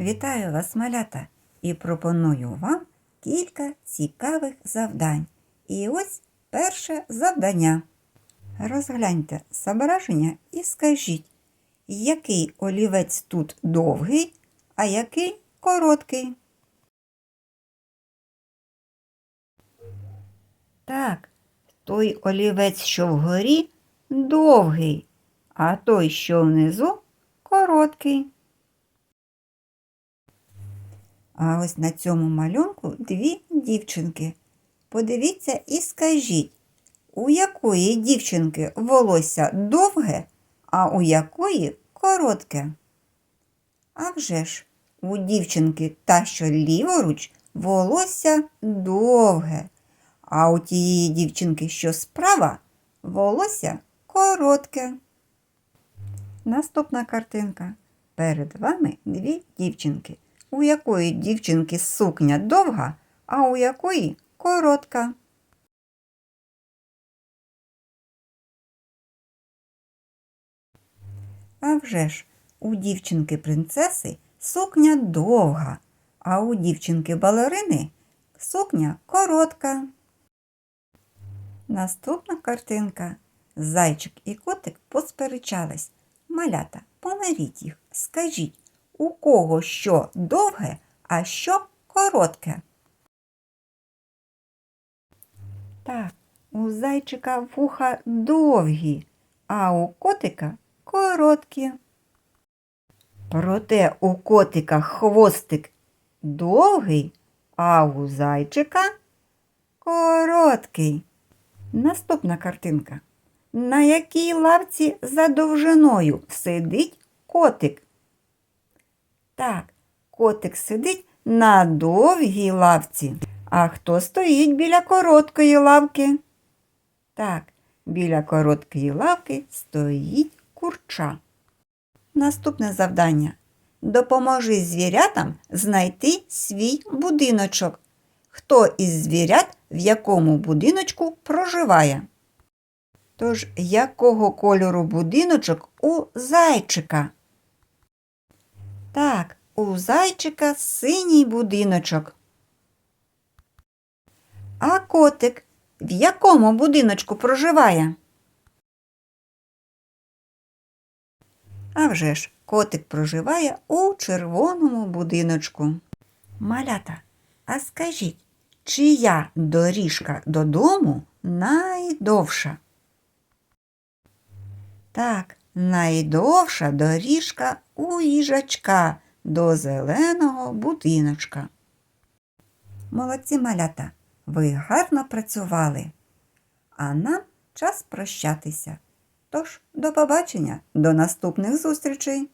Вітаю вас, малята, і пропоную вам кілька цікавих завдань. І ось перше завдання. Розгляньте зображення і скажіть, який олівець тут довгий, а який короткий. Так, той олівець, що вгорі, довгий, а той, що внизу, короткий. А ось на цьому малюнку дві дівчинки. Подивіться і скажіть, у якої дівчинки волосся довге, а у якої коротке? А вже ж, у дівчинки та, що ліворуч, волосся довге, а у тієї дівчинки, що справа, волосся коротке. Наступна картинка. Перед вами дві дівчинки. У якої дівчинки сукня довга, а у якої коротка. А вже ж, у дівчинки принцеси сукня довга, а у дівчинки балерини сукня коротка. Наступна картинка. Зайчик і котик посперечались. Малята, помиріть їх, скажіть, у кого що довге, а що коротке? Так, у зайчика вуха довгі, а у котика короткі. Проте у котика хвостик довгий, а у зайчика короткий. Наступна картинка. На якій лавці за довжиною сидить котик? Так, котик сидить на довгій лавці. А хто стоїть біля короткої лавки? Так, біля короткої лавки стоїть курча. Наступне завдання. Допоможи звірятам знайти свій будиночок. Хто із звірят в якому будиночку проживає? Тож, якого кольору будиночок у зайчика? Так, у зайчика синій будиночок. А котик в якому будиночку проживає? А вже ж, котик проживає у червоному будиночку. Малята, а скажіть, чия доріжка додому найдовша? Так, найдовша доріжка у їжачка до зеленого будиночка. Молодці малята, ви гарно працювали. А нам час прощатися. Тож, до побачення, до наступних зустрічей!